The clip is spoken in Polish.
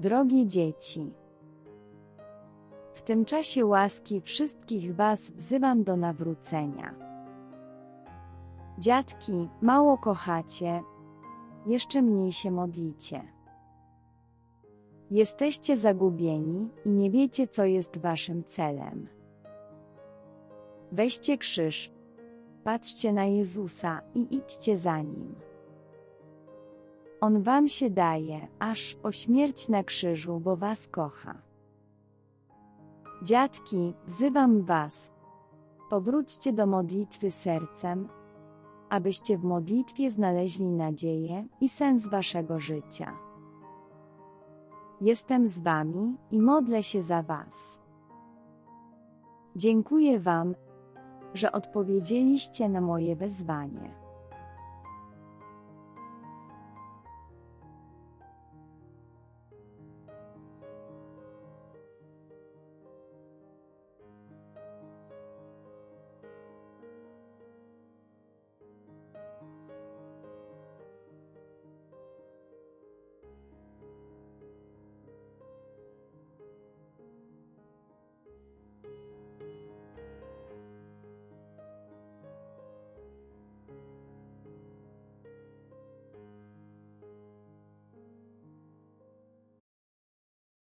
Drogie dzieci, w tym czasie łaski wszystkich Was wzywam do nawrócenia. Dziadki, mało kochacie, jeszcze mniej się modlicie. Jesteście zagubieni i nie wiecie, co jest Waszym celem. Weźcie krzyż, patrzcie na Jezusa i idźcie za Nim. On Wam się daje, aż po śmierć na krzyżu, bo Was kocha. Dziadki, wzywam Was. Powróćcie do modlitwy sercem, abyście w modlitwie znaleźli nadzieję i sens Waszego życia. Jestem z Wami i modlę się za Was. Dziękuję Wam, że odpowiedzieliście na moje wezwanie.